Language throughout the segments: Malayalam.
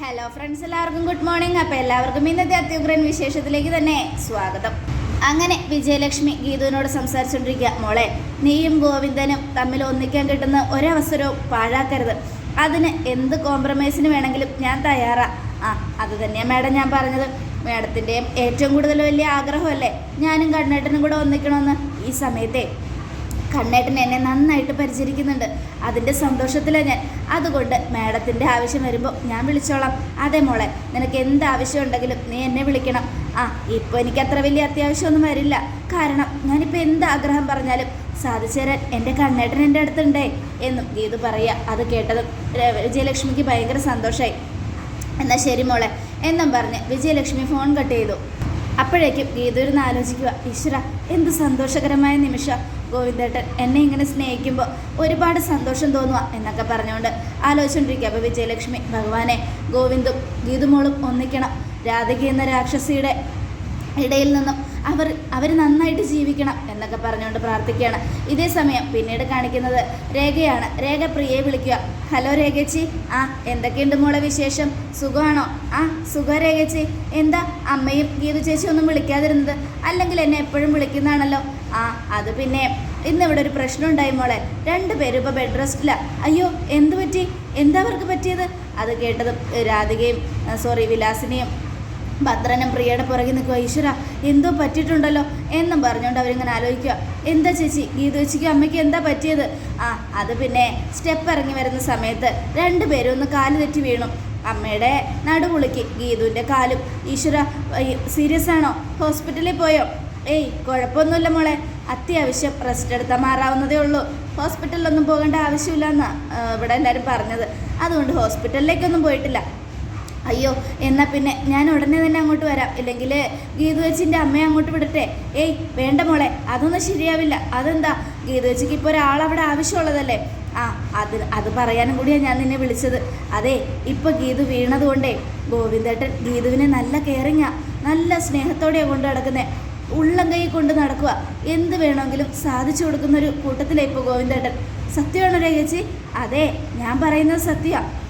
ഹലോ ഫ്രണ്ട്സ് എല്ലാവർക്കും ഗുഡ് മോർണിംഗ് അപ്പോൾ എല്ലാവർക്കും ഇന്നത്തെ അത്യുഗ്രൻ വിശേഷത്തിലേക്ക് തന്നെ സ്വാഗതം. അങ്ങനെ വിജയലക്ഷ്മി ഗീതുവിനോട് സംസാരിച്ചുകൊണ്ടിരിക്കുക മോളെ നീയും ഗോവിന്ദനും തമ്മിൽ ഒന്നിക്കാൻ കിട്ടുന്ന ഒരവസരവും പാഴാക്കരുത്. അതിന് എന്ത് കോംപ്രമൈസിന് വേണമെങ്കിലും ഞാൻ തയ്യാറാ. ആ അത് തന്നെയാണ് മാഡം ഞാൻ പറഞ്ഞത്. മാഡത്തിന്റെയും ഏറ്റവും കൂടുതൽ വലിയ ആഗ്രഹമല്ലേ? ഞാനും കണ്ണേട്ടനും കൂടെ ഒന്നിക്കണമെന്ന് ഈ സമയത്തെ കണ്ണേട്ടൻ എന്നെ നന്നായിട്ട് പരിചരിക്കുന്നുണ്ട്. അതിന്റെ സന്തോഷത്തിലാണ് ഞാൻ. അതുകൊണ്ട് മാഡത്തിന്റെ ആവശ്യം വരുമ്പോൾ ഞാൻ വിളിച്ചോളാം. അതേ മോളെ നിനക്ക് എന്ത് ആവശ്യം ഉണ്ടെങ്കിലും നീ എന്നെ വിളിക്കണം. ആ ഇപ്പോൾ എനിക്ക് അത്ര വലിയ അത്യാവശ്യമൊന്നും വരില്ല. കാരണം ഞാനിപ്പോൾ എന്ത് ആഗ്രഹം പറഞ്ഞാലും സാധിച്ചു തരാൻ എന്റെ കണ്ണേട്ടൻ എന്റെ അടുത്തുണ്ടേ എന്നും ഗീതു പറയുക അത് കേട്ടതും വിജയലക്ഷ്മിക്ക് ഭയങ്കര സന്തോഷമായി എന്നാൽ ശരി മോളെ എന്നും പറഞ്ഞ് വിജയലക്ഷ്മി ഫോൺ കട്ട് ചെയ്തു. അപ്പോഴേക്കും ഗീതു ഇരുന്ന് ആലോചിക്കുക ഈശ്വര എന്ത് സന്തോഷകരമായ നിമിഷം. ഗോവിന്ദേട്ടൻ എന്നെ ഇങ്ങനെ സ്നേഹിക്കുമ്പോൾ ഒരുപാട് സന്തോഷം തോന്നുക എന്നൊക്കെ പറഞ്ഞുകൊണ്ട് ആലോചിച്ചുകൊണ്ടിരിക്കുക അപ്പോൾ വിജയലക്ഷ്മി ഭഗവാനെ ഗോവിന്ദും ഗീതുമോളും ഒന്നിക്കണം. രാധിക എന്ന രാക്ഷസിയുടെ ഇടയിൽ നിന്നും അവർ അവർ നന്നായിട്ട് ജീവിക്കണം എന്നൊക്കെ പറഞ്ഞുകൊണ്ട് പ്രാർത്ഥിക്കുകയാണ്. ഇതേ സമയം പിന്നീട് കാണിക്കുന്നത് രേഖയാണ്. രേഖ പ്രിയയെ വിളിക്കുക. ഹലോ രേഖച്ചി. ആ എന്തൊക്കെയുണ്ട് മോളെ വിശേഷം? സുഖമാണോ? ആ സുഖ രേഖച്ചി. എന്താ അമ്മയും ഗീതു ചേച്ചി ഒന്നും വിളിക്കാതിരുന്നത്? അല്ലെങ്കിൽ എന്നെ എപ്പോഴും വിളിക്കുന്നതാണല്ലോ? ആ അത് പിന്നെ ഇന്ന് ഇവിടെ ഒരു പ്രശ്നം ഉണ്ടായി മോളെ. രണ്ടുപേരും ഇപ്പോൾ ബെഡ് റെസ്റ്റില്ല അയ്യോ എന്ത് പറ്റി? എന്താ അവർക്ക് പറ്റിയത്? അത് കേട്ടത് രാധികയും സോറി വിലാസിനെയും ഭദ്രനും പ്രിയയുടെ പുറകെ നിൽക്കുക ഈശ്വര എന്തോ പറ്റിയിട്ടുണ്ടല്ലോ എന്നും പറഞ്ഞുകൊണ്ട് അവരിങ്ങനെ ആലോചിക്കുക എന്താ ചേച്ചി ഗീതോച്ചിക്കും അമ്മയ്ക്ക് എന്താ പറ്റിയത്? ആ അത് പിന്നെ സ്റ്റെപ്പ് ഇറങ്ങി വരുന്ന സമയത്ത് രണ്ടുപേരും ഒന്ന് കാൽ തെറ്റി വീണു. അമ്മയുടെ നടുപുളിക്ക് ഗീതുവിന്റെ കാലും. ഈശ്വര സീരിയസ് ആണോ? ഹോസ്പിറ്റലിൽ പോയോ? ഏയ് കുഴപ്പമൊന്നുമില്ല മോളെ. അത്യാവശ്യം റെസ്റ്റ് എടുത്താൽ മാറാവുന്നതേ ഉള്ളൂ. ഹോസ്പിറ്റലിലൊന്നും പോകേണ്ട ആവശ്യമില്ല എന്നാ ഇവിടെ എല്ലാവരും പറഞ്ഞത്. അതുകൊണ്ട് ഹോസ്പിറ്റലിലേക്കൊന്നും പോയിട്ടില്ല. അയ്യോ എന്നാൽ പിന്നെ ഞാൻ ഉടനെ തന്നെ അങ്ങോട്ട് വരാം. ഇല്ലെങ്കിൽ ഗീതു വെച്ചിന്റെ അമ്മയെ അങ്ങോട്ട് വിടട്ടെ. ഏയ് വേണ്ട മോളെ അതൊന്നും ശരിയാവില്ല. അതെന്താ? ഗീതു വെച്ചിക്ക് ഇപ്പോൾ ഒരാളവിടെ ആവശ്യമുള്ളതല്ലേ? ആ അത് അത് പറയാനും കൂടിയാണ് ഞാൻ നിന്നെ വിളിച്ചത്. അതെ ഇപ്പോൾ ഗീതു വീണതുകൊണ്ടേ ഗോവിന്ദേട്ടൻ ഗീതുവിനെ നല്ല കെയറിങ്ങാണ് നല്ല സ്നേഹത്തോടെയാണ് കൊണ്ട് നടക്കുന്നത് ഉള്ളം കൈ കൊണ്ട് നടക്കുക. എന്ത് വേണമെങ്കിലും സാധിച്ചു കൊടുക്കുന്ന ഒരു കൂട്ടത്തിലേ ഇപ്പോൾ ഗോവിന്ദേട്ടൻ. സത്യമാണോ രേഖച്ചി? അതെ ഞാൻ പറയുന്നത് സത്യമാണ്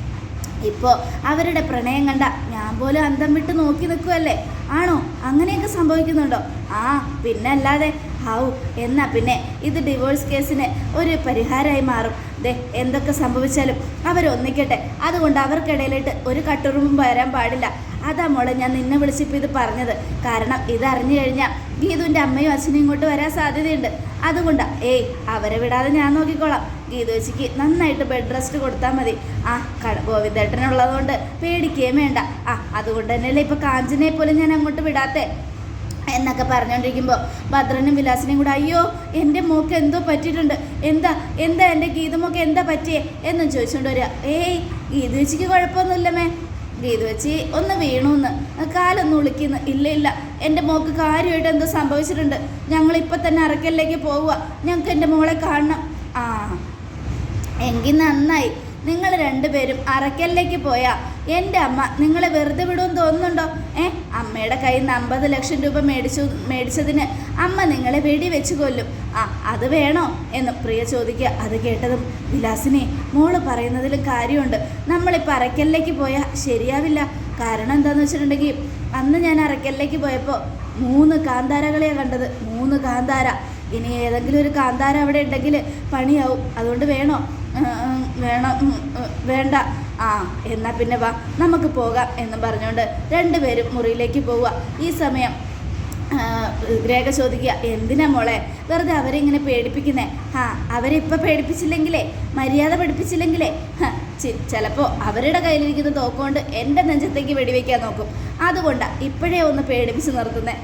ഇപ്പോൾ അവരുടെ പ്രണയം കണ്ട ഞാൻ പോലും അന്തം വിട്ട് നോക്കി നിൽക്കുമല്ലേ ആണോ? അങ്ങനെയൊക്കെ സംഭവിക്കുന്നുണ്ടോ? ആ പിന്നെ അല്ലാതെ. ഹാവു എന്നാ പിന്നെ ഇത് ഡിവോഴ്സ് കേസിന് ഒരു പരിഹാരമായി മാറും. ദേ എന്തൊക്കെ സംഭവിച്ചാലും അവരൊന്നിക്കട്ടെ അതുകൊണ്ട് അവർക്കിടയിലിട്ട് ഒരു കട്ടുറുമ്പും വരാൻ പാടില്ല. അതാ മോളെ ഞാൻ നിന്നെ വിളിച്ചിപ്പോൾ ഇത് പറഞ്ഞത്. കാരണം ഇതറിഞ്ഞു കഴിഞ്ഞാൽ ഗീതുവിന്റെ അമ്മയും അച്ഛനും ഇങ്ങോട്ട് വരാൻ സാധ്യതയുണ്ട്. അതുകൊണ്ടാ ഏയ് അവരെ വിടാതെ ഞാൻ നോക്കിക്കോളാം. ഗീതു വെച്ചിക്ക് നന്നായിട്ട് ബെഡ് റെസ്റ്റ് കൊടുത്താൽ മതി. ആ കട ഗോവിന്ദേട്ടനുള്ളതുകൊണ്ട് പേടിക്കുകയും വേണ്ട. ആ അതുകൊണ്ട് തന്നെയല്ലേ ഇപ്പോൾ കാഞ്ചനെ പോലും ഞാൻ അങ്ങോട്ട് വിടാത്തേ? എന്നൊക്കെ പറഞ്ഞുകൊണ്ടിരിക്കുമ്പോൾ ഭദ്രനും വിലാസിനെയും കൂടെ അയ്യോ എന്റെ മോക്ക് എന്തോ പറ്റിയിട്ടുണ്ട്. എന്താ എന്താ എന്റെ ഗീതുമോക്ക് എന്താ പറ്റിയേ? എന്നും ചോദിച്ചുകൊണ്ട് വരിക. ഏയ് ഗീതു വെച്ചിക്ക് കുഴപ്പമൊന്നുമില്ലമ്മേ ഗീതു വെച്ചി ഒന്ന് വീണു എന്ന് കാലൊന്ന് ഉളിക്കുന്നു. ഇല്ല ഇല്ല. എന്റെ മോക്ക് കാര്യമായിട്ട് എന്തോ സംഭവിച്ചിട്ടുണ്ട്. ഞങ്ങളിപ്പോൾ തന്നെ അറക്കലിലേക്ക് പോവുക. ഞങ്ങൾക്ക് എന്റെ മോളെ കാണണം. ആ എങ്കിൽ നന്നായി. നിങ്ങൾ രണ്ടുപേരും അറക്കലിലേക്ക് പോയാൽ എന്റെ അമ്മ നിങ്ങളെ വെറുതെ വിടുമെന്ന് തോന്നുന്നുണ്ടോ? ഏ അമ്മയുടെ കയ്യിൽ നിന്ന് അമ്പത് ലക്ഷം രൂപ മേടിച്ചു മേടിച്ചതിന് അമ്മ നിങ്ങളെ വെടിവെച്ച് കൊല്ലും. ആ അത് വേണോ? എന്ന് പ്രിയ ചോദിക്കുക. അത് കേട്ടതും വിലാസിനെ മോൾ പറയുന്നതിലും കാര്യമുണ്ട്. നമ്മളിപ്പോൾ അറക്കലിലേക്ക് പോയാൽ ശരിയാവില്ല. കാരണം എന്താണെന്ന് വെച്ചിട്ടുണ്ടെങ്കിൽ അന്ന് ഞാൻ അറക്കലിലേക്ക് പോയപ്പോൾ മൂന്ന് കാന്താരകളെയാണ് കണ്ടത്. മൂന്ന് കാന്താര. ഇനി ഏതെങ്കിലും ഒരു കാന്താര അവിടെ ഉണ്ടെങ്കിൽ പണിയാവും. അതുകൊണ്ട് വേണോ? വേണം? വേണ്ട. ആ എന്നാൽ പിന്നെ വാ. നമുക്ക് പോകാം എന്ന് പറഞ്ഞുകൊണ്ട് രണ്ടുപേരും മുറിയിലേക്ക് പോവുക. ഈ സമയം രേഖ ചോദിക്കുക എന്തിനാ മോളെ? വെറുതെ അവരെ ഇങ്ങനെ പേടിപ്പിക്കുന്നേ? ആ അവരെ അവരിപ്പോൾ പേടിപ്പിച്ചില്ലെങ്കിലേ? മര്യാദ പഠിപ്പിച്ചില്ലെങ്കിലേ? ചിലപ്പോൾ അവരുടെ കയ്യിലിരിക്കുന്ന തോക്കുകൊണ്ട് എന്റെ നെഞ്ചത്തേക്ക് വെടിവെക്കാൻ നോക്കും. അതുകൊണ്ടാണ് ഇപ്പോഴേ ഒന്ന് പേടിപ്പിച്ച് നിർത്തുന്നേ.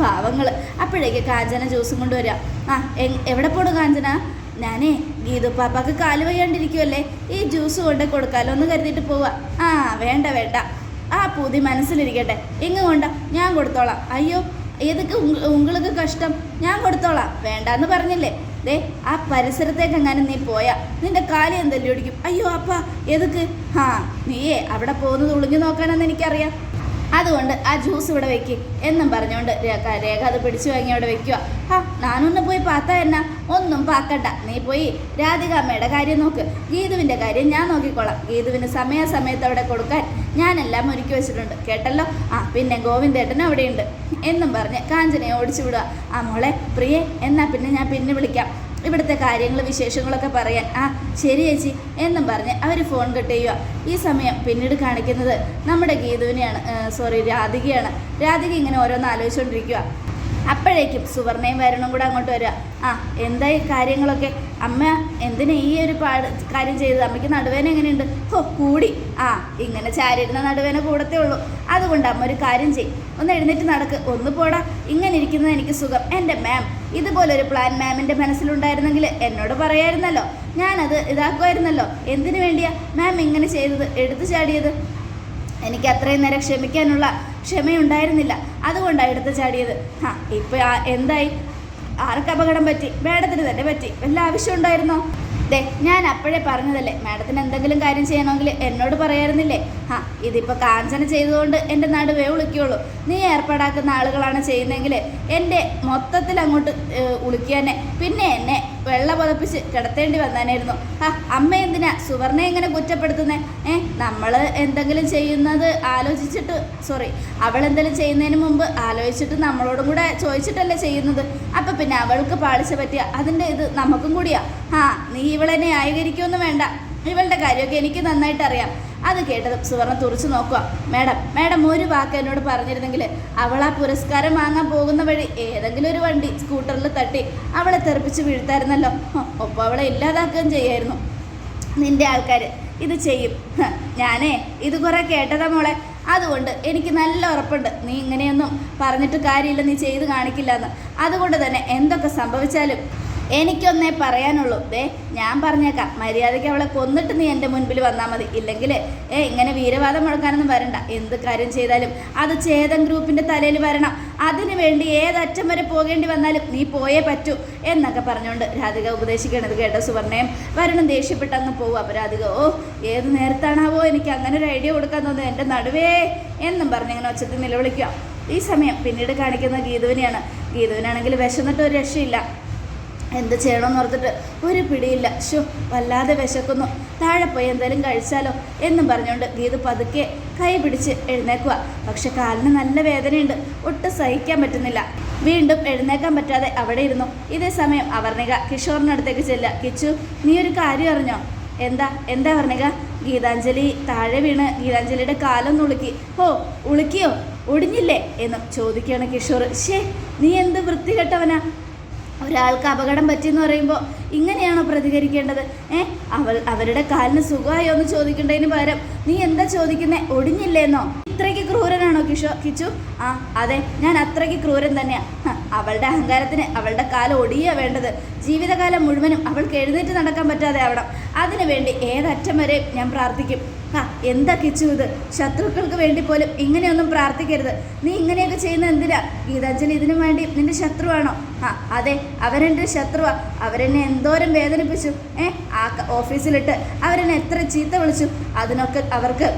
പാവങ്ങൾ അപ്പോഴേക്ക് കാഞ്ചന ജ്യൂസും കൊണ്ടുവരിക ആ എവിടെ പോണു കാഞ്ചന? ഞാനേ ഗീതു പാപ്പാക്ക് കാൽ വയ്യാണ്ടിരിക്കുമല്ലേ ഈ ജ്യൂസ് കൊണ്ട് കൊടുക്കാലോ എന്ന് കരുതിയിട്ട് പോവാ. ആ വേണ്ട വേണ്ട. ആ പൂതി മനസ്സിലിരിക്കട്ടെ. ഇങ്ങ് കൊണ്ട ഞാൻ കൊടുത്തോളാം. അയ്യോ ഏതൊക്കെ ഉങ്ങൾക്ക് കഷ്ടം? ഞാൻ കൊടുത്തോളാം. വേണ്ടാന്ന് പറഞ്ഞില്ലേ? ദേ ആ പരിസരത്തേക്ക് എങ്ങാനും നീ പോയാ നിന്റെ കാലി എന്തെല്ലാം ഒടിക്കും അയ്യോ അപ്പ എതുക്ക് ഹാ നീയേ അവിടെ പോകുന്നത് ഒളിഞ്ഞു നോക്കാനെന്ന് എനിക്കറിയാം. അതുകൊണ്ട് ആ ജ്യൂസ് ഇവിടെ വെക്ക്. എന്നും പറഞ്ഞുകൊണ്ട് രേഖ രേഖ അത് പിടിച്ചു വാങ്ങി അവിടെ വെക്കുക ആ നാനൊന്ന് പോയി പാത്താ എന്നാ? ഒന്നും പാക്കണ്ട. നീ പോയി രാധിക അമ്മയുടെ കാര്യം നോക്ക്. ഗീതുവിന്റെ കാര്യം ഞാൻ നോക്കിക്കോളാം. ഗീതുവിന് സമയാസമയത്ത് അവിടെ കൊടുക്കാൻ ഞാനെല്ലാം ഒരുക്കി വെച്ചിട്ടുണ്ട്. കേട്ടല്ലോ? ആ പിന്നെ ഗോവിന്ദേട്ടൻ അവിടെയുണ്ട്. എന്നും പറഞ്ഞ് കാഞ്ചനയെ ഓടിച്ചു വിടുക. ആ മോളെ പ്രിയെ എന്നാൽ പിന്നെ ഞാൻ പിന്നെ വിളിക്കാം. ഇവിടുത്തെ കാര്യങ്ങൾ വിശേഷങ്ങളൊക്കെ പറയാൻ. ആ ശരി ചേച്ചി. എന്നും പറഞ്ഞ് അവർ ഫോൺ കട്ട് ചെയ്യുക. ഈ സമയം പിന്നീട് കാണിക്കുന്നത് നമ്മുടെ ഗീതുവിനെയാണ്. സോറി രാധികയാണ്. രാധിക ഇങ്ങനെ ഓരോന്ന് ആലോചിച്ചുകൊണ്ടിരിക്കുക അപ്പോഴേക്കും സുവർണയും വരണം കൂടെ അങ്ങോട്ട് വരിക. ആ എന്തായി കാര്യങ്ങളൊക്കെ? അമ്മ എന്തിനാ ഈ ഒരു പാട് കാര്യം ചെയ്തത്? അമ്മയ്ക്ക് നടുവേന എങ്ങനെയുണ്ട്? ഓ കൂടി. ആ ഇങ്ങനെ ചാരിടുന്ന നടുവേന കൂടത്തേ ഉള്ളൂ. അതുകൊണ്ട് അമ്മ ഒരു കാര്യം ചെയ്യും. ഒന്ന് എഴുന്നേറ്റ് നടക്ക്. ഒന്ന് പോടാ. ഇങ്ങനെ ഇരിക്കുന്നത് എനിക്ക് സുഖം. എന്റെ മാം ഇതുപോലൊരു പ്ലാൻ മാമിന്റെ മനസ്സിലുണ്ടായിരുന്നെങ്കിൽ എന്നോട് പറയായിരുന്നല്ലോ. ഞാനത് ഇതാക്കുമായിരുന്നല്ലോ. എന്തിനു വേണ്ടിയാ മാം ഇങ്ങനെ ചെയ്തത്? എടുത്തു ചാടിയത്? എനിക്ക് അത്രയും നേരം ക്ഷമിക്കാനുള്ള ക്ഷമയുണ്ടായിരുന്നില്ല. അതുകൊണ്ടാണ് എടുത്ത് ചാടിയത്. ആ ഇപ്പോൾ എന്തായി? ആർക്ക് അപകടം പറ്റി? മേഡത്തിന് തന്നെ പറ്റി. വല്ല ആവശ്യം ഉണ്ടായിരുന്നോ? ദേ ഞാൻ അപ്പോഴേ പറഞ്ഞതല്ലേ. മാഡത്തിന് എന്തെങ്കിലും കാര്യം ചെയ്യണമെങ്കിൽ എന്നോട് പറയായിരുന്നില്ലേ? ആ ഇതിപ്പോൾ കാഞ്ചന ചെയ്തുകൊണ്ട് എന്റെ നടുവേ ഉളുക്കിയുള്ളൂ. നീ ഏർപ്പാടാക്കുന്ന ആളുകളാണ് ചെയ്യുന്നതെങ്കിൽ എന്റെ മൊത്തത്തിൽ അങ്ങോട്ട് ഏഹ്, തന്നെ പിന്നെ എന്നെ വെള്ള പുതപ്പിച്ച് കിടത്തേണ്ടി വന്നാനായിരുന്നു. ആ അമ്മ എന്തിനാ സുവർണ എങ്ങനെ കുറ്റപ്പെടുത്തുന്നേ? ഏ നമ്മൾ എന്തെങ്കിലും ചെയ്യുന്നത് ആലോചിച്ചിട്ട് സോറി അവൾ എന്തെങ്കിലും ചെയ്യുന്നതിന് മുമ്പ് ആലോചിച്ചിട്ട് നമ്മളോടും കൂടെ ചോദിച്ചിട്ടല്ലേ ചെയ്യുന്നത്. അപ്പം പിന്നെ അവൾക്ക് പാളിച്ച പറ്റിയ അതിന്റെ ഇത് നമുക്കും കൂടിയാ. ആ നീ ഇവളെന്നെ ന്യായീകരിക്കുമെന്ന് വേണ്ട. ഇവളുടെ കാര്യമൊക്കെ എനിക്ക് നന്നായിട്ട് അറിയാം അത് കേട്ടതും സുവർണ തുറച്ചു നോക്കുക. മാഡം മാഡം ഒരു വാക്ക് എന്നോട് പറഞ്ഞിരുന്നെങ്കിൽ അവൾ ആ പുരസ്കാരം വാങ്ങാൻ പോകുന്ന വഴി ഏതെങ്കിലും ഒരു വണ്ടി സ്കൂട്ടറിൽ തട്ടി അവളെ തെറിപ്പിച്ച് വീഴ്ത്തായിരുന്നല്ലോ. ഒപ്പം അവളെ ഇല്ലാതാക്കുകയും ചെയ്യായിരുന്നു. നിന്റെ ആൾക്കാർ ഇത് ചെയ്യും. ഞാനേ ഇത് കുറേ കേട്ടതാ മോളെ. അതുകൊണ്ട് എനിക്ക് നല്ല ഉറപ്പുണ്ട്. നീ ഇങ്ങനെയൊന്നും പറഞ്ഞിട്ട് കാര്യമില്ല നീ ചെയ്ത് കാണിക്കില്ല എന്ന് അതുകൊണ്ട് തന്നെ എന്തൊക്കെ സംഭവിച്ചാലും എനിക്കൊന്നേ പറയാനുള്ളൂ. ദേ ഞാൻ പറഞ്ഞേക്കാം. മര്യാദയ്ക്ക് അവളെ കൊന്നിട്ട് നീ എന്റെ മുൻപിൽ വന്നാൽ മതി. ഇല്ലെങ്കിൽ ഏ ഇങ്ങനെ വീരവാദം മുഴക്കാനൊന്നും വരണ്ട. എന്ത് കാര്യം ചെയ്താലും അത് ചേതൻ ഗ്രൂപ്പിന്റെ തലയിൽ വരണം. അതിനു വേണ്ടി ഏതറ്റം വരെ പോകേണ്ടി വന്നാലും നീ പോയേ പറ്റൂ എന്നൊക്കെ പറഞ്ഞുകൊണ്ട് രാധിക ഉപദേശിക്കണത് കേട്ട സുവർണയും വരണം ദേഷ്യപ്പെട്ട് അങ്ങ് പോകും അപ്പോൾ രാധിക ഓ ഏത് നേരത്താണാവോ എനിക്ക് അങ്ങനെ ഒരു ഐഡിയ കൊടുക്കാൻ തോന്നുന്നു എന്റെ നടുവേ എന്നും പറഞ്ഞ് ഇങ്ങനെ ഒച്ചത്തിൽ നിലവിളിക്കുക. ഈ സമയം പിന്നീട് കാണിക്കുന്ന ഗീതുവിനെയാണ്. ഗീതുവിനാണെങ്കിൽ വിശന്നിട്ട് ഒരു രക്ഷയില്ല. എന്ത് ചെയ്യണമെന്ന് ഓർത്തിട്ട് ഒരു പിടിയില്ല. ഷോ വല്ലാതെ വിശക്കുന്നു. താഴെ പോയി എന്തെങ്കിലും കഴിച്ചാലോ എന്നും പറഞ്ഞുകൊണ്ട് ഗീതു പതുക്കെ കൈ പിടിച്ച് എഴുന്നേക്കുക പക്ഷെ കാലിന് നല്ല വേദനയുണ്ട്. ഒട്ടും സഹിക്കാൻ പറ്റുന്നില്ല. വീണ്ടും എഴുന്നേക്കാൻ പറ്റാതെ അവിടെ ഇരുന്നു. ഇതേ സമയം അവർണിക കിഷോറിനടുത്തേക്ക് ചെല്ലുക. കിച്ചു നീ ഒരു കാര്യം അറിഞ്ഞോ? എന്താ? എന്താ വർണിക ഗീതാഞ്ജലി താഴെ വീണ് ഗീതാഞ്ജലിയുടെ കാലൊന്ന് ഉളുക്കി. ഓ ഉളുക്കിയോ? ഒടിഞ്ഞില്ലേ? എന്ന് ചോദിക്കുകയാണ് കിഷോർ ഷേ നീ എന്ത് വൃത്തികെട്ടവനാ? ഒരാൾക്ക് അപകടം പറ്റിയെന്ന് പറയുമ്പോൾ ഇങ്ങനെയാണോ പ്രതികരിക്കേണ്ടത്? ഏ? അവൾ അവരുടെ കാലിന് സുഖമായോ എന്ന് ചോദിക്കേണ്ടതിന് പകരം നീ എന്താ ചോദിക്കുന്നേ? ഒടിഞ്ഞില്ലേന്നോ? ഇത്രയ്ക്ക് ക്രൂരനാണോ കിഷോ? കിച്ചു? ആ അതെ ഞാൻ അത്രയ്ക്ക് ക്രൂരൻ തന്നെയാണ് അവളുടെ അഹങ്കാരത്തിന് അവളുടെ കാലം ഒടിയ വേണ്ടത്. ജീവിതകാലം മുഴുവനും അവൾക്ക് എഴുന്നേറ്റ് നടക്കാൻ പറ്റാതെ ആവണം. അതിനുവേണ്ടി ഏതറ്റം വരെ ഞാൻ പ്രാർത്ഥിക്കും. ആ എന്താ കിച്ചു ഇത്? ശത്രുക്കൾക്ക് വേണ്ടി പോലും ഇങ്ങനെയൊന്നും പ്രാർത്ഥിക്കരുത്. നീ ഇങ്ങനെയൊക്കെ ചെയ്യുന്ന എന്തിനാ? ഗീതാഞ്ജലി ഇതിനു വേണ്ടി നിന്റെ ശത്രുവാണോ? ആ അതെ അവരെന്റെ ശത്രുവാ. അവരെന്നെ എന്തോരം വേദനിപ്പിച്ചു ഏ? ആ ഓഫീസിലിട്ട് അവരെന്നെ എത്ര ചീത്ത വിളിച്ചു. അതിനൊക്കെ അവർക്ക്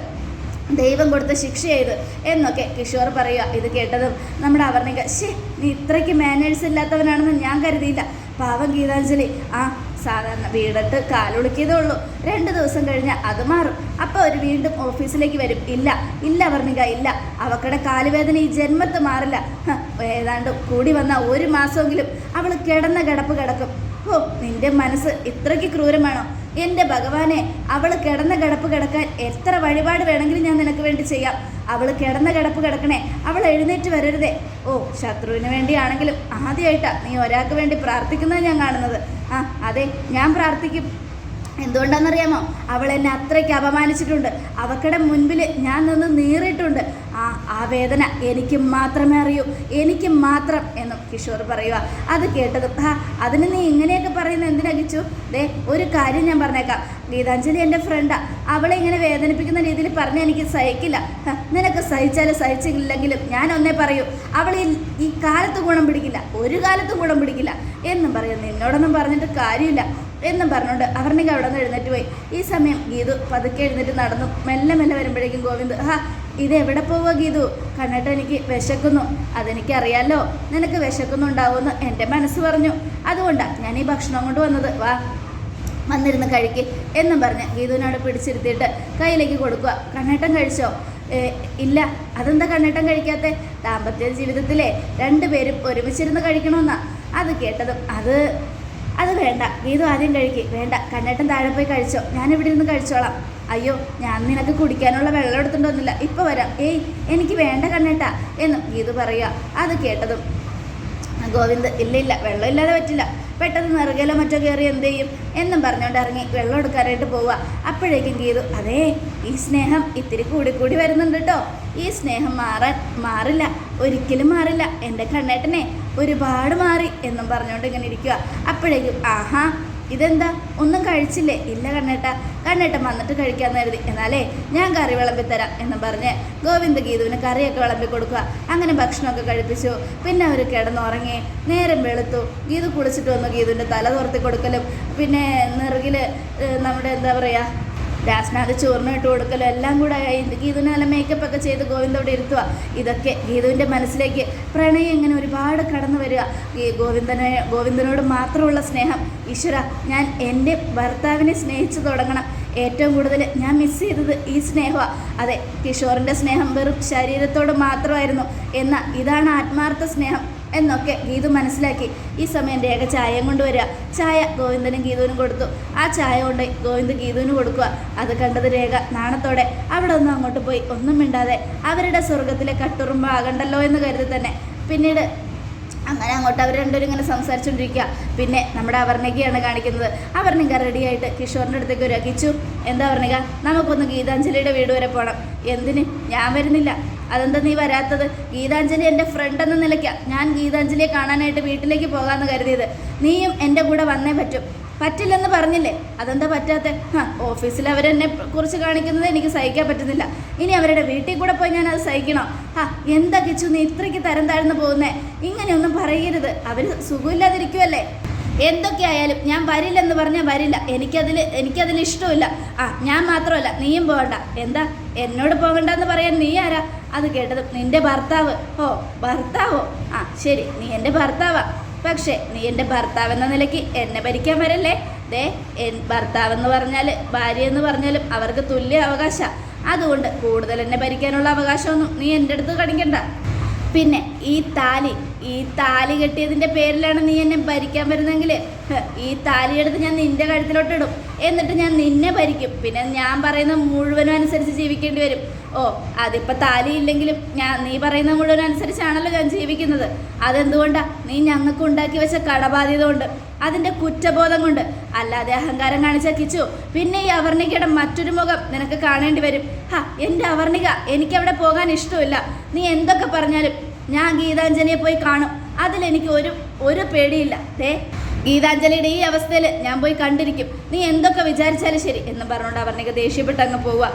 ദൈവം കൊടുത്ത ശിക്ഷയായത് എന്നൊക്കെ കിഷോർ പറയുക ഇത് കേട്ടതും നമ്മുടെ അവർണിക ശേ നീ ഇത്രയ്ക്ക് മാനേഴ്സ് ഇല്ലാത്തവനാണെന്ന് ഞാൻ കരുതിയില്ല. പാവം ഗീതാഞ്ജലി ആ സാധാരണ വീടിട്ട് കാലൊളുക്കിയതേ ഉള്ളൂ. രണ്ട് ദിവസം കഴിഞ്ഞാൽ അത് മാറും. അപ്പോൾ അവർ വീണ്ടും ഓഫീസിലേക്ക് വരും. ഇല്ല ഇല്ല വർണിക ഇല്ല. അവക്കടെ കാലുവേദന ഈ ജന്മത്ത് മാറില്ല. ഏതാണ്ട് കൂടി വന്ന ഒരു മാസമെങ്കിലും അവൾ കിടന്ന കിടപ്പ് കിടക്കും. ഓ നിന്റെ മനസ്സ് ഇത്രയ്ക്ക് ക്രൂരമാണോ? എന്റെ ഭഗവാനെ അവൾ കിടന്ന കിടപ്പ് കിടക്കാൻ എത്ര വഴിപാട് വേണമെങ്കിലും ഞാൻ നിനക്ക് വേണ്ടി ചെയ്യാം. അവൾ കിടന്ന കിടപ്പ് കിടക്കണേ അവൾ എഴുന്നേറ്റ് വരരുതേ. ഓ ശത്രുവിന് വേണ്ടിയാണെങ്കിലും ആദ്യമായിട്ടാണ് നീ ഒരാൾക്ക് വേണ്ടി പ്രാർത്ഥിക്കുന്നത് ഞാൻ കാണുന്നത്. ആ അതെ ഞാൻ പ്രാർത്ഥിക്കും. എന്തുകൊണ്ടാണെന്നറിയാമോ അവൾ എന്നെ അത്രയ്ക്ക് അപമാനിച്ചിട്ടുണ്ട്. അവക്കടെ മുൻപിൽ ഞാൻ നിന്ന് നീറിയിട്ടുണ്ട്. ആ ആ വേദന എനിക്ക് മാത്രമേ അറിയൂ. എനിക്ക് മാത്രം എന്നും കിഷോർ പറയുക അത് കേട്ടതും ആ അതിന് നീ ഇങ്ങനെയൊക്കെ പറയുന്നത് എന്തിനാ കിച്ചു? ദേ ഒരു കാര്യം ഞാൻ പറഞ്ഞേക്കാം. ഗീതാഞ്ജലി എന്റെ ഫ്രണ്ടാ അവളെ ഇങ്ങനെ വേദനിപ്പിക്കുന്ന രീതിയിൽ പറഞ്ഞാൽ എനിക്ക് സഹിക്കില്ല. നിനക്ക് സഹിച്ചാലും സഹിച്ചില്ലെങ്കിലും ഞാൻ ഒന്നേ പറയൂ. അവൾ ഈ- കാലത്ത് ഗുണം പിടിക്കില്ല. ഒരു കാലത്തും ഗുണം പിടിക്കില്ല. എന്നും പറയും നിന്നോടൊന്നും പറഞ്ഞിട്ട് കാര്യമില്ല. എന്നും പറഞ്ഞുകൊണ്ട് അവർണിക അവിടെ നിന്ന് എഴുന്നേറ്റ് പോയി. ഈ സമയം ഗീതു പതുക്കെ എഴുന്നേറ്റ് നടന്നു. മെല്ലെ മെല്ലെ വരുമ്പോഴേക്കും ഗോവിന്ദ് ഹാ ഇത് എവിടെ പോവുക ഗീതു? കണ്ടിട്ട് എനിക്ക് വിശക്കുന്നു. അതെനിക്കറിയാലോ. നിനക്ക് വിശക്കുന്നുണ്ടാവുമെന്ന് എന്റെ മനസ്സ് പറഞ്ഞു. അതുകൊണ്ടാണ് ഞാൻ ഈ ഭക്ഷണം കൊണ്ട് വന്നത്. വാ. വന്നിരുന്ന് കഴിക്ക് എന്നും പറഞ്ഞ് ഗീതുവിനോട് പിടിച്ചിരുത്തിയിട്ട് കയ്യിലേക്ക് കൊടുക്കുക. കണ്ണേട്ടം കഴിച്ചോ? ഇല്ല. അതെന്താ കണ്ണേട്ടം കഴിക്കാത്ത? ദാമ്പത്യ ജീവിതത്തിലെ രണ്ടുപേരും ഒരുമിച്ചിരുന്ന് കഴിക്കണമെന്നാ. അത് കേട്ടതും അത് അത് വേണ്ട. ഗീതു ആദ്യം കഴിക്ക്. വേണ്ട. കണ്ണേട്ടൻ താഴെ പോയി കഴിച്ചോ? ഞാൻ ഇവിടെ ഇരുന്ന് കഴിച്ചോളാം. അയ്യോ ഞാൻ നിനക്ക് കുടിക്കാനുള്ള വെള്ളം എടുത്തിട്ടൊന്നുമില്ല. ഇപ്പോൾ വരാം. ഏയ് എനിക്ക് വേണ്ട കണ്ണേട്ട എന്നും ഗീതു പറയുക. അത് കേട്ടതും. ഗോവിന്ദ് ഇല്ല ഇല്ല. വെള്ളം ഇല്ലാതെ പറ്റില്ല. പെട്ടെന്ന് നിറകലോ മറ്റോ കയറി എന്ത് ചെയ്യും? എന്നും പറഞ്ഞുകൊണ്ട് ഇറങ്ങി വെള്ളം എടുക്കാനായിട്ട് പോവുക. അപ്പോഴേക്കും ഗീതു അതേ ഈ സ്നേഹം ഇത്തിരി കൂടി കൂടി വരുന്നുണ്ട് കേട്ടോ ഈ സ്നേഹം മാറാൻ മാറില്ല ഒരിക്കലും മാറില്ല. എന്റെ കണ്ണേട്ടനെ ഒരുപാട് മാറി എന്നും പറഞ്ഞുകൊണ്ട് ഇങ്ങനെ ഇരിക്കുക. അപ്പോഴേക്കും ആഹാ ഇതെന്താ? ഒന്നും കഴിച്ചില്ലേ? ഇല്ല കണ്ണേട്ട. കണ്ണേട്ടൻ വന്നിട്ട് കഴിക്കാന്ന് കരുതി. എന്നാലേ ഞാൻ കറി വിളമ്പി തരാം എന്ന് പറഞ്ഞ് ഗോവിന്ദ ഗീതുവിന് കറിയൊക്കെ വിളമ്പി കൊടുക്കുക. അങ്ങനെ ഭക്ഷണമൊക്കെ കഴിപ്പിച്ചു. പിന്നെ അവർ കിടന്നുറങ്ങി. നേരം വെളുത്തു. ഗീതു കുളിച്ചിട്ട് വന്നു ഗീതുവിന്റെ തല തുറത്തി കൊടുക്കലും. പിന്നെ നിറകിൽ നമ്മുടെ എന്താ പറയുക രാസ്നാഥ് ചോറിന് ഇട്ട് കൊടുക്കലും എല്ലാം കൂടെ ഗീതുവിനെ നല്ല മേക്കപ്പ് ഒക്കെ ചെയ്ത് ഗോവിന്ദ് അവിടെ ഇരുത്തുക. ഇതൊക്കെ ഗീതുവിന്റെ മനസ്സിലേക്ക് പ്രണയം ഇങ്ങനെ ഒരുപാട് കടന്നു വരിക. ഈ ഗോവിന്ദനെ ഗോവിന്ദനോട് മാത്രമുള്ള സ്നേഹം. ഈശ്വര ഞാൻ എന്റെ ഭർത്താവിനെ സ്നേഹിച്ചു തുടങ്ങണം. ഏറ്റവും കൂടുതൽ ഞാൻ മിസ് ചെയ്തത് ഈ സ്നേഹമാണ് അതെ കിഷോറിന്റെ സ്നേഹം വെറും ശരീരത്തോട് മാത്രമായിരുന്നു. എന്നാൽ ഇതാണ് ആത്മാർത്ഥ സ്നേഹം. എന്നൊക്കെ ഗീതു മനസ്സിലാക്കി. ഈ സമയം രേഖ ചായയും കൊണ്ടുവരിക. ചായ ഗോവിന്ദനും ഗീതുവിനും കൊടുത്തു. ആ ചായ കൊണ്ട് ഗോവിന്ദ് ഗീതുവിന് കൊടുക്കുക. അത് കണ്ടത് രേഖ നാണത്തോടെ. അവിടെ ഒന്നും അങ്ങോട്ട് പോയി. ഒന്നും മിണ്ടാതെ. അവരുടെ സ്വർഗത്തിലെ കട്ടുറുമ്പ് ആകണ്ടല്ലോ എന്ന് കരുതി തന്നെ. പിന്നീട് അങ്ങനെ അങ്ങോട്ട് അവർ രണ്ടുപേരും ഇങ്ങനെ സംസാരിച്ചുകൊണ്ടിരിക്കുക. പിന്നെ നമ്മുടെ അവർണികയാണ് കാണിക്കുന്നത്. അവർണിക റെഡിയായിട്ട് കിഷോറിന്റെ അടുത്തേക്ക് വരിക. കിച്ചു എന്താ അവർണിക? നമുക്കൊന്ന് ഗീതാഞ്ജലിയുടെ വീട് വരെ പോകണം എന്തിന്? ഞാൻ വരുന്നില്ല. അതെന്താ നീ വരാത്തത്? ഗീതാഞ്ജലി എന്റെ ഫ്രണ്ട് എന്ന നിലയ്ക്ക്. ഞാൻ ഗീതാഞ്ജലിയെ കാണാനായിട്ട് വീട്ടിലേക്ക് പോകാമെന്ന് കരുതിയത്. നീയും എന്റെ കൂടെ വന്നേ പറ്റും. പറ്റില്ലെന്ന് പറഞ്ഞില്ലേ? അതെന്താ പറ്റാത്ത? ഓഫീസിൽ അവരെന്നെ കുറിച്ച് കാണിക്കുന്നത് എനിക്ക് സഹിക്കാൻ പറ്റുന്നില്ല. ഇനി അവരുടെ വീട്ടിൽ കൂടെ പോയി ഞാൻ അത് സഹിക്കണോ? ആ എന്താ കിച്ചു നീ ഇത്രയ്ക്ക് തരം താഴ്ന്നു പോകുന്നേ? ഇങ്ങനെയൊന്നും പറയരുത്. അവർ സുഖമില്ലാതിരിക്കുമല്ലേ എന്തൊക്കെയായാലും ഞാൻ വരില്ലെന്ന് പറഞ്ഞാൽ വരില്ല. എനിക്കതിൽ എനിക്കതിൽ ഇഷ്ടമില്ല ആ ഞാൻ മാത്രമല്ല നീയും പോകണ്ട. എന്താ? എന്നോട് പോകണ്ടെന്ന് പറയാൻ നീ ആരാ? അത് കേട്ടത് നിന്റെ ഭർത്താവ്. ഓ ഭർത്താവോ? ആ ശരി നീ എന്റെ ഭർത്താവാ. പക്ഷേ നീ എന്റെ ഭർത്താവെന്ന നിലയ്ക്ക് എന്നെ ഭരിക്കാൻ വരല്ലേ? ദേ ഭർത്താവെന്ന് പറഞ്ഞാൽ ഭാര്യ എന്ന് പറഞ്ഞാലും അവർക്ക് തുല്യ അവകാശം. അതുകൊണ്ട് കൂടുതൽ എന്നെ ഭരിക്കാനുള്ള അവകാശമൊന്നും നീ എന്റെ അടുത്ത് കണിക്കണ്ട. പിന്നെ ഈ താലി ഈ താലി കെട്ടിയതിന്റെ പേരിലാണ് നീ എന്നെ ഭരിക്കാൻ വരുന്നെങ്കിൽ ഈ താലി എടുത്ത് ഞാൻ നിന്റെ കഴുത്തിലോട്ട് ഇടും എന്നിട്ട് ഞാൻ നിന്നെ ഭരിക്കും. പിന്നെ ഞാൻ പറയുന്ന മുഴുവനും അനുസരിച്ച് ജീവിക്കേണ്ടി വരും. ഓ അതിപ്പോൾ താലി ഇല്ലെങ്കിലും ഞാൻ നീ പറയുന്ന മുഴുവൻ അനുസരിച്ചാണല്ലോ ഞാൻ ജീവിക്കുന്നത്. അതെന്തുകൊണ്ടാ? നീ ഞങ്ങൾക്ക് ഉണ്ടാക്കി വെച്ച കടബാധ്യത കൊണ്ട് അതിന്റെ കുറ്റബോധം കൊണ്ട്. അല്ലാതെ അഹങ്കാരം കാണിച്ച കിച്ചു പിന്നെ ഈ അവർണികയുടെ മറ്റൊരു മുഖം നിനക്ക് കാണേണ്ടി വരും. ഹാ എന്റെ അവർണിക എനിക്കവിടെ പോകാൻ ഇഷ്ടമില്ല. നീ എന്തൊക്കെ പറഞ്ഞാലും ഞാൻ ഗീതാഞ്ജലിയെ പോയി കാണും. അതിലെനിക്ക് ഒരു ഒരു പേടിയില്ല. ദേ ഗീതാഞ്ജലിയുടെ ഈ അവസ്ഥയിൽ ഞാൻ പോയി കണ്ടിരിക്കും. നീ എന്തൊക്കെ വിചാരിച്ചാലും ശരി എന്ന് പറഞ്ഞുകൊണ്ട് അവർണിക ദേഷ്യപ്പെട്ട് അങ്ങ് പോവുക.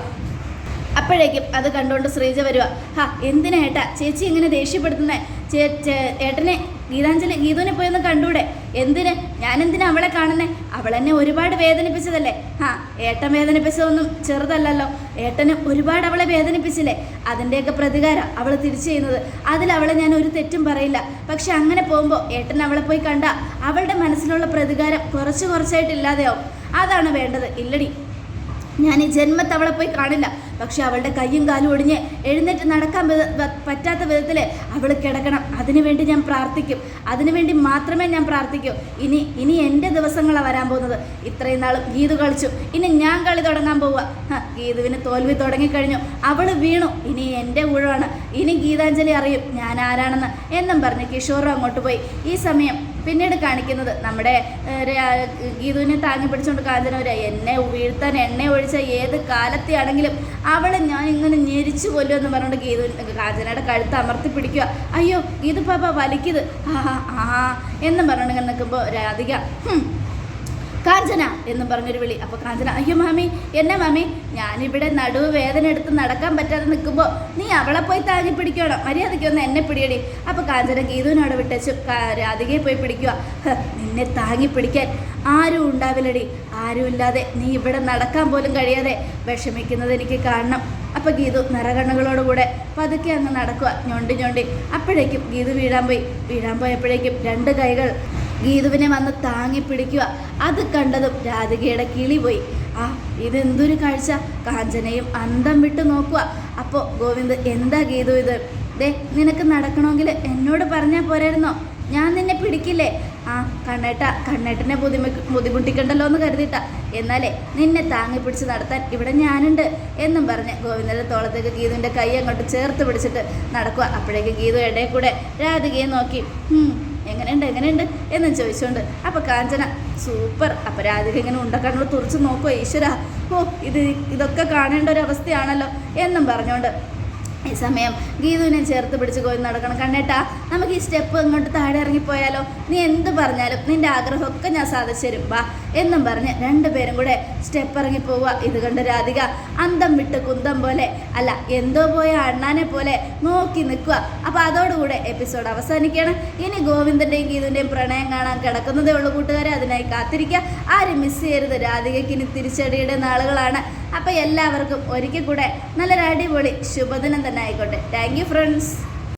അപ്പോഴേക്കും അത് കണ്ടുകൊണ്ട് ശ്രീജ വരിക ഹാ എന്തിനാ ഏട്ടാ? ചേച്ചി ഇങ്ങനെ ദേഷ്യപ്പെടുത്തുന്നേ? ചേ ഏട്ടനെ ഗീതാഞ്ജലി ഗീതുവിനെ പോയി ഒന്ന് കണ്ടൂടെ എന്തിന്? ഞാനെന്തിനാ അവളെ കാണുന്നേ? അവളെന്നെ ഒരുപാട് വേദനിപ്പിച്ചതല്ലേ? ഹാ ഏട്ടൻ വേദനിപ്പിച്ചതൊന്നും ചെറുതല്ലല്ലോ. ഏട്ടന് ഒരുപാട് അവളെ വേദനിപ്പിച്ചില്ലേ? അതിന്റെയൊക്കെ പ്രതികാരം അവൾ തിരിച്ചു ചെയ്യുന്നത്. അതിൽ അവളെ ഞാൻ ഒരു തെറ്റും പറയില്ല. പക്ഷെ അങ്ങനെ പോകുമ്പോൾ ഏട്ടൻ അവളെ പോയി കണ്ട അവളുടെ മനസ്സിലുള്ള പ്രതികാരം കുറച്ച് കുറച്ചായിട്ട് ഇല്ലാതെയാവും. അതാണ് വേണ്ടത്. ഇല്ലടി. ഞാൻ ഈ ജന്മത്തവളെ പോയി കാണില്ല. പക്ഷെ അവളുടെ കയ്യും കാലും ഒടിഞ്ഞ് എഴുന്നേറ്റ് നടക്കാൻ പറ്റാത്ത വിധത്തിൽ അവൾ കിടക്കണം. അതിനുവേണ്ടി ഞാൻ പ്രാർത്ഥിക്കും. അതിനുവേണ്ടി മാത്രമേ ഞാൻ പ്രാർത്ഥിക്കൂ. ഇനി ഇനി എന്റെ ദിവസങ്ങളാണ് വരാൻ പോകുന്നത്. ഇത്രയും നാളും ഗീതു കളിച്ചു. ഇനി ഞാൻ കളി തുടങ്ങാൻ പോവുക. ഗീതുവിന് തോൽവി തുടങ്ങിക്കഴിഞ്ഞു. അവൾ വീണു. ഇനി എന്റെ ഊഴമാണ്. ഇനി ഗീതാഞ്ജലി അറിയും ഞാൻ ആരാണെന്ന് എന്നും പറഞ്ഞ് കിഷോറും അങ്ങോട്ട് പോയി. ഈ സമയം പിന്നീട് കാണിക്കുന്നത് നമ്മുടെ ഗീതുവിനെ താങ്ങി പിടിച്ചുകൊണ്ട് കാഞ്ചനവരെ എന്നെ വീഴ്ത്താൻ എണ്ണ ഒഴിച്ച ഏത് കാലത്തെയാണെങ്കിലും അവളെ ഞാൻ ഇങ്ങനെ ഞെരിച്ചു കൊല്ലുമെന്ന് പറഞ്ഞുകൊണ്ട് ഗീതു കാഞ്ചനയുടെ കഴുത്ത് അമർത്തി പിടിക്കുക. അയ്യോ ഗീതു പാപ്പ വലിക്കത്. ആ ആ എന്ന് പറഞ്ഞുകൊണ്ട് നിൽക്കുമ്പോൾ രാധിക "ഹും, കാഞ്ചന എന്ന് പറഞ്ഞൊരു വിളി. അപ്പോൾ കാഞ്ചന അയ്യോ മാമി എന്നെ മാമി ഞാനിവിടെ നടുവ് വേദന എടുത്ത് നടക്കാൻ പറ്റാതെ നിൽക്കുമ്പോൾ നീ അവളെ പോയി താങ്ങി പിടിക്കണം? മര്യാദയ്ക്ക് ഒന്ന് എന്നെ പിടിയടി. അപ്പോൾ കാഞ്ചന ഗീതുവിനോട് വിട്ടച്ചു രാധികയെ പോയി പിടിക്കുക നിന്നെ താങ്ങി പിടിക്കാൻ ആരും ഉണ്ടാവില്ലടി. ആരുമില്ലാതെ നീ ഇവിടെ നടക്കാൻ പോലും കഴിയാതെ വിഷമിക്കുന്നത് എനിക്ക് കാണണം. അപ്പോൾ ഗീതു നിറകണ്ണുകളോടുകൂടെ പതുക്കെ അങ്ങ് നടക്കുക ഞൊണ്ടി ഞൊണ്ടി. അപ്പോഴേക്കും ഗീതു വീഴാൻ പോയി. വീഴാൻ പോയപ്പോഴേക്കും രണ്ട് കൈകൾ ഗീതുവിനെ വന്ന് താങ്ങി പിടിക്കുക. അത് കണ്ടതും രാധികയുടെ കിളി പോയി. ആ ഇതെന്തൊരു കാഴ്ച? കാഞ്ചനയും അന്തം വിട്ട് നോക്കുക. അപ്പോൾ ഗോവിന്ദ് എന്താ ഗീതു ഇത്? ദേ നിനക്ക് നടക്കണമെങ്കിൽ എന്നോട് പറഞ്ഞാൽ പോരായിരുന്നോ? ഞാൻ നിന്നെ പിടിക്കില്ലേ? ആ കണ്ണേട്ട കണ്ണേട്ടനെ ബുദ്ധിമു ബുദ്ധിമുട്ടിക്കണ്ടല്ലോ എന്ന് കരുതിട്ട എന്നാലേ നിന്നെ താങ്ങി പിടിച്ച് നടത്താൻ ഇവിടെ ഞാനുണ്ട് എന്നും പറഞ്ഞ് ഗോവിന്ദന്റെ തോളത്തേക്ക് ഗീതുവിന്റെ കൈ അങ്ങോട്ട് ചേർത്ത് പിടിച്ചിട്ട് നടക്കുക. അപ്പോഴേക്ക് ഗീതു ഇടയിൽ കൂടെ രാധികയെ നോക്കി. "ഉം, എങ്ങനെയുണ്ട് എങ്ങനെയുണ്ട് എന്നും ചോദിച്ചുകൊണ്ട് അപ്പോൾ കാഞ്ചന സൂപ്പർ. അപ്പോൾ രാധിക ഇങ്ങനെ ഉണ്ടക്കണ്ണു തുറച്ച് നോക്കുമോ ഈശ്വര. ഓ ഇത് ഇതൊക്കെ കാണേണ്ട ഒരു അവസ്ഥയാണല്ലോ എന്നും പറഞ്ഞുകൊണ്ട് ഈ സമയം ഗീതുവിനെ ചേർത്ത് പിടിച്ച് പോയി നടക്കണം. കണ്ണേട്ടാ നമുക്ക് ഈ സ്റ്റെപ്പ് ഇങ്ങോട്ട് താഴെ ഇറങ്ങിപ്പോയാലോ നീ എന്ത് പറഞ്ഞാലും നിന്റെ ആഗ്രഹമൊക്കെ ഞാൻ സാധിച്ചു തരും. വാ എന്നും പറഞ്ഞ് രണ്ടുപേരും കൂടെ സ്റ്റെപ്പ് ഇറങ്ങി പോവുക. ഇത് കണ്ട് രാധിക അന്തം വിട്ട് കുന്തം പോലെ അല്ല എന്തോ പോയ അണ്ണാനെ പോലെ നോക്കി നിൽക്കുക. അപ്പോൾ അതോടുകൂടെ എപ്പിസോഡ് അവസാനിക്കുകയാണ്. ഇനി ഗോവിന്ദന്റെയും ഗീതുവിന്റെയും പ്രണയം കാണാൻ കിടക്കുന്നതേ ഉള്ളൂ കൂട്ടുകാരെ. അതിനായി കാത്തിരിക്കുക. ആരും മിസ് ചെയ്യരുത്. രാധികയ്ക്ക് ഇനി തിരിച്ചടിയുടെ നാളുകളാണ്. അപ്പോൾ എല്ലാവർക്കും ഒരിക്കൽ കൂടെ നല്ലൊരു അടിപൊളി ശുഭദിനം തന്നെ ആയിക്കോട്ടെ. Thank you friends